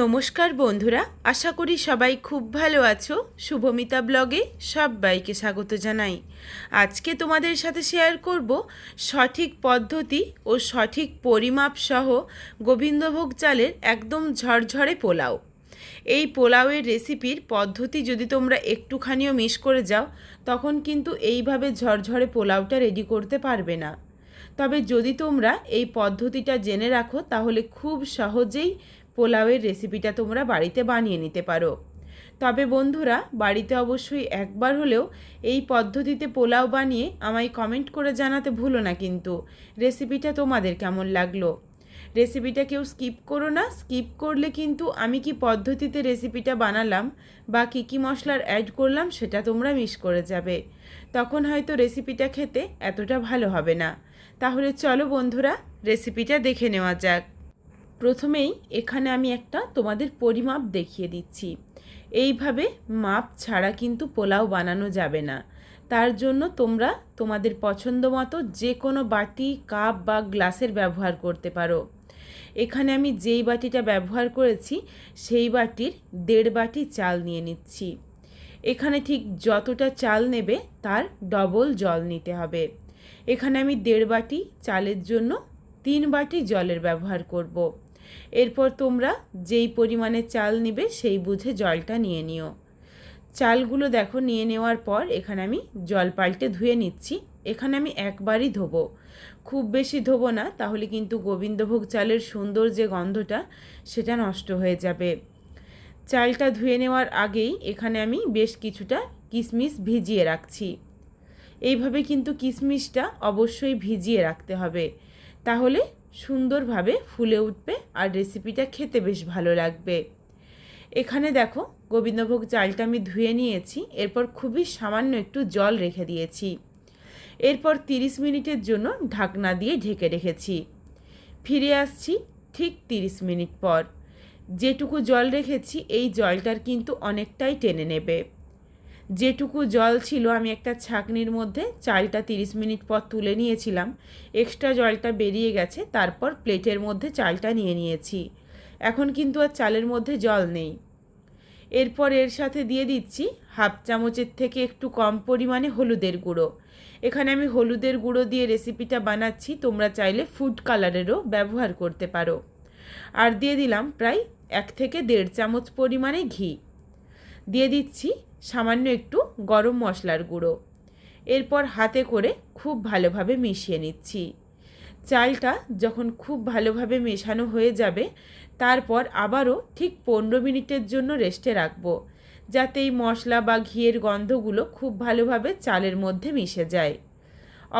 নমস্কার বন্ধুরা, আশা করি সবাই খুব ভালো আছো। শুভমিতা ব্লগে সবাইকে স্বাগত জানাই। আজকে তোমাদের সাথে শেয়ার করব সঠিক পদ্ধতি ও সঠিক পরিমাপ সহ গোবিন্দভোগ চালের একদম ঝরঝরে পোলাও। এই পোলাওয়ের রেসিপির পদ্ধতি যদি তোমরা একটুখানিও মিস করে যাও, তখন কিন্তু এইভাবে ঝরঝরে পোলাওটা রেডি করতে পারবে না। তবে যদি তোমরা এই পদ্ধতিটা জেনে রাখো, তাহলে খুব সহজেই পোলাওয়ের রেসিপিটা তোমরা বাড়িতে বানিয়ে নিতে পারো। তবে বন্ধুরা, বাড়িতে অবশ্যই একবার হলেও এই পদ্ধতিতে পোলাও বানিয়ে আমায় কমেন্ট করে জানাতে ভুলো না কিন্তু। রেসিপিটা তোমাদের কেমন লাগল? রেসিপিটা কেউ স্কিপ করো না, স্কিপ করলে কিন্তু আমি কি পদ্ধতিতে রেসিপিটা বানালাম বা কী কী মশলার অ্যাড করলাম সেটা তোমরা মিস করে যাবে। তখন হয়তো রেসিপিটা খেতে এতটা ভালো হবে না। তাহলে চলো বন্ধুরা, রেসিপিটা দেখে নেওয়া যাক। প্রথমেই এখানে আমি একটা তোমাদের পরিমাপ দেখিয়ে দিচ্ছি। এইভাবে মাপ ছাড়া কিন্তু পোলাও বানানো যাবে না। তার জন্য তোমরা তোমাদের পছন্দ মতো যে কোনো বাটি, কাপ বা গ্লাসের ব্যবহার করতে পারো। এখানে আমি যেই বাটিটা ব্যবহার করেছি, সেই বাটির দেড় বাটি চাল নিয়ে নিচ্ছি। এখানে ঠিক যতটা চাল নেবে, তার ডবল জল নিতে হবে। এখানে আমি দেড় বাটি চালের জন্য তিন বাটি জলের ব্যবহার করব। এরপর তোমরা যেই পরিমাণে চাল নিবে সেই বুঝে জলটা নিয়ে নিও। চালগুলো দেখো নিয়ে নেওয়ার পর এখানে আমি জল পাল্টে ধুয়ে নিচ্ছি। এখানে আমি একবারই ধোবো। খুব বেশি ধোবো না, তাহলে কিন্তু গোবিন্দভোগ চালের সুন্দর যে গন্ধটা, সেটা নষ্ট হয়ে যাবে। চালটা ধুয়ে নেওয়ার আগেই এখানে আমি বেশ কিছুটা কিশমিশ ভিজিয়ে রাখছি। এইভাবে কিন্তু কিশমিশটা অবশ্যই ভিজিয়ে রাখতে হবে। তাহলে সুন্দরভাবে ফুলে উঠবে আর রেসিপিটা খেতে বেশ ভালো লাগবে। এখানে দেখো, গোবিন্দভোগ চালটা আমি ধুয়ে নিয়েছি, এরপর খুবই সামান্য একটু জল রেখে দিয়েছি। এরপর 30 মিনিটের জন্য ঢাকনা দিয়ে ঢেকে রেখেছি। ফিরে আসছি ঠিক 30 মিনিট পর। যেটুকু জল রেখেছি, এই জলটার কিন্তু অনেকটাই টেনে নেবে। যেটুকু জল ছিল, আমি একটা ছাকনির মধ্যে চালটা 30 মিনিট পর তুলে নিয়েছিলাম। এক্সট্রা জলটা বেরিয়ে গেছে, তারপর প্লেটের মধ্যে চালটা নিয়ে নিয়েছি। এখন কিন্তু আর চালের মধ্যে জল নেই। এরপর এর সাথে দিয়ে দিচ্ছি হাফ চামচের থেকে একটু কম পরিমাণে হলুদের গুঁড়ো। এখানে আমি হলুদের গুঁড়ো দিয়ে রেসিপিটা বানাচ্ছি, তোমরা চাইলে ফুড কালারেরও ব্যবহার করতে পারো। আর দিয়ে দিলাম প্রায় এক থেকে দেড় চামচ পরিমাণে ঘি। দিয়ে দিচ্ছি সামান্য একটু গরম মশলার গুঁড়ো। এরপর হাতে করে খুব ভালোভাবে মিশিয়ে নিচ্ছি। চালটা যখন খুব ভালোভাবে মেশানো হয়ে যাবে, তারপর আবারও ঠিক পনেরো মিনিটের জন্য রেস্টে রাখব, যাতে এই মশলা বা ঘিয়ের গন্ধগুলো খুব ভালোভাবে চালের মধ্যে মিশে যায়।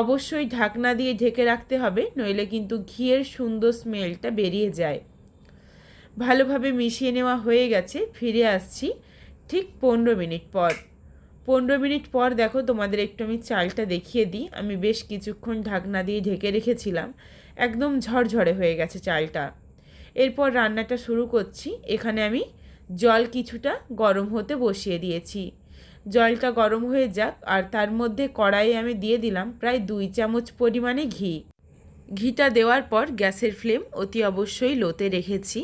অবশ্যই ঢাকনা দিয়ে ঢেকে রাখতে হবে, নইলে কিন্তু ঘিয়ের সুন্দর স্মেলটা বেরিয়ে যায়। ভালোভাবে মিশিয়ে নেওয়া হয়ে গেছে, ফিরে আসছি ঠিক পনেরো মিনিট পর। পনেরো মিনিট পর দেখো তোমাদের একটু আমি চালটা দেখিয়ে দিই। আমি বেশ কিছুক্ষণ ঢাকনা দিয়ে ঢেকে রেখেছিলাম। একদম ঝরঝরে হয়ে গেছে চালটা। এরপর রান্নাটা শুরু করছি। এখানে আমি জল কিছুটা গরম হতে বসিয়ে দিয়েছি। জলটা গরম হয়ে যাক আর তার মধ্যে কড়াইয়ে আমি দিয়ে দিলাম প্রায় দুই চামচ পরিমাণে ঘি। ঘিটা দেওয়ার পর গ্যাসের ফ্লেম অতি অবশ্যই লোতে রেখেছি।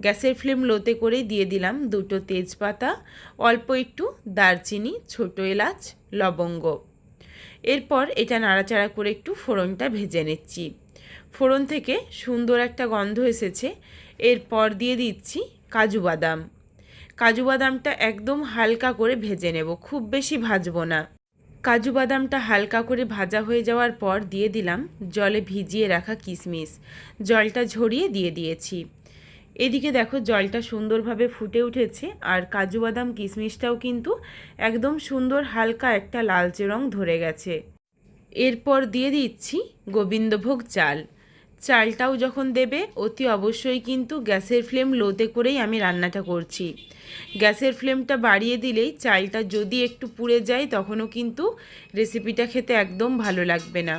গ্যাসের ফ্লেম লোতে করেই দিয়ে দিলাম দুটো তেজপাতা, অল্প একটু দারচিনি, ছোটো এলাচ, লবঙ্গ। এরপর এটা নাড়াচাড়া করে একটু ফোড়নটা ভেজে নিচ্ছি। ফোড়ন থেকে সুন্দর একটা গন্ধ এসেছে। এরপর দিয়ে দিচ্ছি কাজু বাদাম। কাজু বাদামটা একদম হালকা করে ভেজে নেব, খুব বেশি ভাজবো না। কাজু বাদামটা হালকা করে ভাজা হয়ে যাওয়ার পর দিয়ে দিলাম জলে ভিজিয়ে রাখা কিশমিশ। জলটা ঝরিয়ে দিয়ে দিয়েছি। এদিকে দেখো জলটা সুন্দরভাবে ফুটে উঠেছে আর কাজু বাদাম কিশমিশটাও কিন্তু একদম সুন্দর হালকা একটা লালচে রং ধরে গেছে। এরপর দিয়ে দিচ্ছি গোবিন্দভোগ চাল। চালটাও যখন দেবে, অতি অবশ্যই কিন্তু গ্যাসের ফ্লেম লোতে করেই আমি রান্নাটা করছি। গ্যাসের ফ্লেমটা বাড়িয়ে দিলেই চালটা যদি একটু পুড়ে যায়, তখনও কিন্তু রেসিপিটা খেতে একদম ভালো লাগবে না।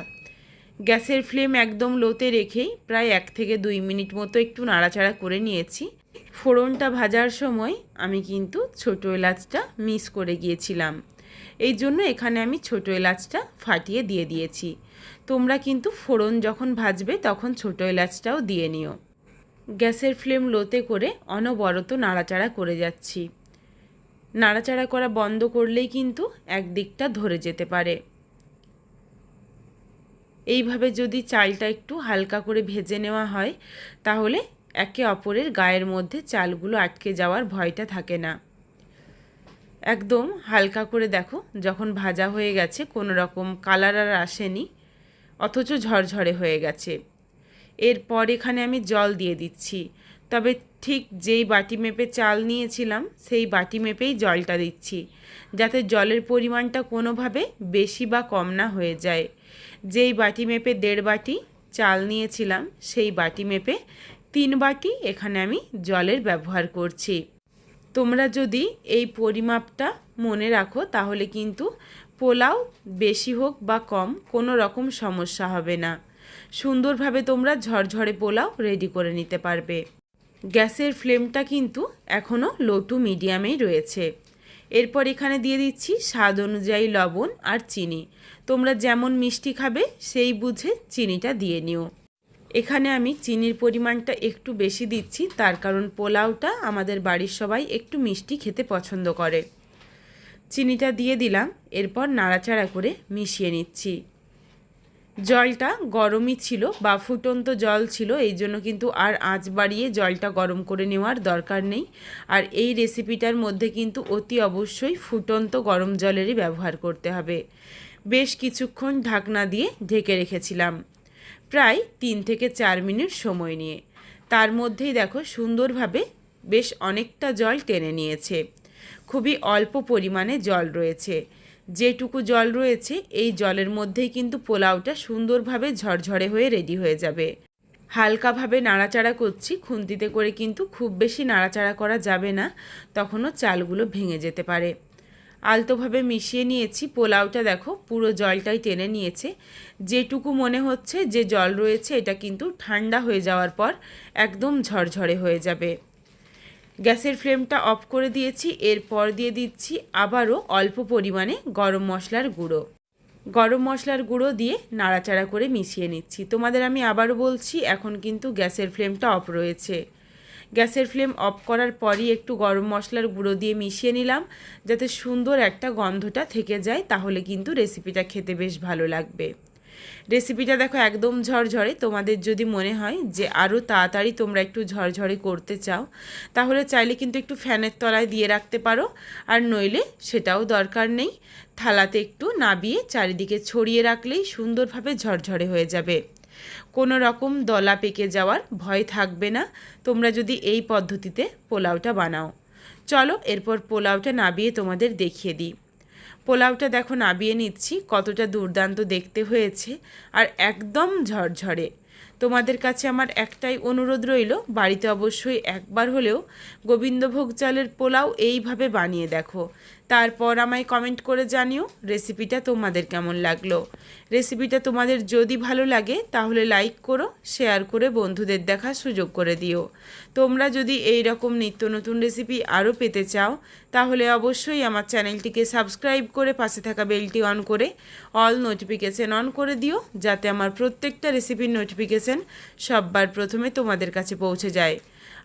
গ্যাসের ফ্লেম একদম লোতে রেখেই প্রায় এক থেকে দুই মিনিট মতো একটু নাড়াচাড়া করে নিয়েছি। ফোড়নটা ভাজার সময় আমি কিন্তু ছোটো এলাচটা মিস করে গিয়েছিলাম। এই জন্য এখানে আমি ছোটো এলাচটা ফাটিয়ে দিয়ে দিয়েছি। তোমরা কিন্তু ফোড়ন যখন ভাজবে তখন ছোটো এলাচটাও দিয়ে নিও। গ্যাসের ফ্লেম লোতে করে অনবরত নাড়াচাড়া করে যাচ্ছি। নাড়াচাড়া করা বন্ধ করলেই কিন্তু একদিকটা ধরে যেতে পারে। এইভাবে যদি চালটা একটু হালকা করে ভেজে নেওয়া হয়, তাহলে একে অপরের গায়ের মধ্যে চালগুলো আটকে যাওয়ার ভয়টা থাকে না। একদম হালকা করে দেখো, যখন ভাজা হয়ে গেছে, কোনো রকম কালার আর আসেনি। অথচ ঝরঝরে হয়ে গেছে। এরপর এখানে আমি জল দিয়ে দিচ্ছি। তবে ঠিক যেই বাটি মেপে চাল নিয়েছিলাম, সেই বাটি মেপেই জলটা দিচ্ছি, যাতে জলের পরিমাণটা কোনোভাবে বেশি বা কম না হয়ে যায়। যেই বাটি মেপে দেড় বাটি চাল নিয়েছিলাম, সেই বাটি মেপে তিন বাটি এখানে আমি জলের ব্যবহার করছি। তোমরা যদি এই পরিমাপটা মনে রাখো, তাহলে কিন্তু পোলাও বেশি হোক বা কম, কোনো রকম সমস্যা হবে না। সুন্দরভাবে তোমরা ঝরঝরে পোলাও রেডি করে নিতে পারবে। গ্যাসের ফ্লেমটা কিন্তু এখনও লো টু মিডিয়ামেই রয়েছে। এরপর এখানে দিয়ে দিচ্ছি স্বাদ অনুযায়ী লবণ আর চিনি। তোমরা যেমন মিষ্টি খাবে, সেই বুঝে চিনিটা দিয়ে নিও। এখানে আমি চিনির পরিমাণটা একটু বেশি দিচ্ছি, তার কারণ পোলাওটা আমাদের বাড়ির সবাই একটু মিষ্টি খেতে পছন্দ করে। চিনিটা দিয়ে দিলাম, এরপর নাড়াচাড়া করে মিশিয়ে নিচ্ছি। জলটা গরমই ছিল বা ফুটন্ত জল ছিল, এই জন্য কিন্তু আর আঁচ বাড়িয়ে জলটা গরম করে নেওয়ার দরকার নেই। আর এই রেসিপিটার মধ্যে কিন্তু অতি অবশ্যই ফুটন্ত গরম জলেরই ব্যবহার করতে হবে। বেশ কিছুক্ষণ ঢাকনা দিয়ে ঢেকে রেখেছিলাম, প্রায় তিন থেকে চার মিনিট সময় নিয়ে। তার মধ্যেই দেখো সুন্দরভাবে বেশ অনেকটা জল টেনে নিয়েছে। খুবই অল্প পরিমাণে জল রয়েছে। যেটুকু জল রয়েছে, এই জলের মধ্যেই কিন্তু পোলাওটা সুন্দরভাবে ঝরঝরে হয়ে রেডি হয়ে যাবে। হালকাভাবে নাড়াচাড়া করছি, খুন্তিতে করে কিন্তু খুব বেশি নাড়াচাড়া করা যাবে না, তখনও চালগুলো ভেঙে যেতে পারে। আলতোভাবে মিশিয়ে নিয়েছি, পোলাওটা দেখো পুরো জলটাই টেনে নিয়েছে। যেটুকু মনে হচ্ছে যে জল রয়েছে, এটা কিন্তু ঠান্ডা হয়ে যাওয়ার পর একদম ঝরঝরে হয়ে যাবে। গ্যাসের ফ্লেমটা অফ করে দিয়েছি, এরপর দিয়ে দিচ্ছি আবারও অল্প পরিমাণে গরম মশলার গুঁড়ো। গরম মশলার গুঁড়ো দিয়ে নাড়াচাড়া করে মিশিয়ে নিচ্ছি। তোমাদের আমি আবারও বলছি, এখন কিন্তু গ্যাসের ফ্লেমটা অফ রয়েছে। গ্যাসের ফ্লেম অফ করার পরই একটু গরম মশলার গুঁড়ো দিয়ে মিশিয়ে নিলাম, যাতে সুন্দর একটা গন্ধটা থেকে যায়, তাহলে কিন্তু রেসিপিটা খেতে বেশ ভালো লাগবে। রেসিপিটা দেখো একদম ঝরঝরে। তোমাদের যদি মনে হয় যে আরও তাড়াতাড়ি তোমরা একটু ঝরঝরে করতে চাও, তাহলে চাইলে কিন্তু একটু ফ্যানের তলায় দিয়ে রাখতে পারো। আর নইলে সেটাও দরকার নেই। থালাতে একটু নাবিয়ে চারিদিকে ছড়িয়ে রাখলেই সুন্দরভাবে ঝরঝরে হয়ে যাবে। কোনো রকম দলা পেকে যাওয়ার ভয় থাকবে না। তোমরা যদি এই পদ্ধতিতে পোলাওটা বানাও। চলো এরপর পোলাওটা নাবিয়ে তোমাদের দেখিয়ে দিই। পোলাওটা দেখো নাবিয়ে নিচ্ছি, কতটা দুর্দান্ত দেখতে হয়েছে আর একদম ঝরঝরে। তোমাদের কাছে আমার একটাই অনুরোধ রইল, বাড়িতে অবশ্যই একবার হলেও গোবিন্দভোগ চালের পোলাও এইভাবে বানিয়ে দেখো। তারপর আমায় কমেন্ট করে জানিও রেসিপিটা তোমাদের কেমন লাগল। রেসিপিটা তোমাদের যদি ভালো লাগে, তাহলে লাইক করো শেয়ার করে বন্ধুদের দেখার সুযোগ করে দিও। তোমরা যদি এই রকম নিত্য নতুন রেসিপি আরও পেতে চাও, তাহলে অবশ্যই আমার চ্যানেলটিকে সাবস্ক্রাইব করে পাশে থাকা বেলটি অন করে অল নোটিফিকেশান অন করে দিও, যাতে আমার প্রত্যেকটা রেসিপির নোটিফিকেশান সববার প্রথমে তোমাদের কাছে পৌঁছে যায়।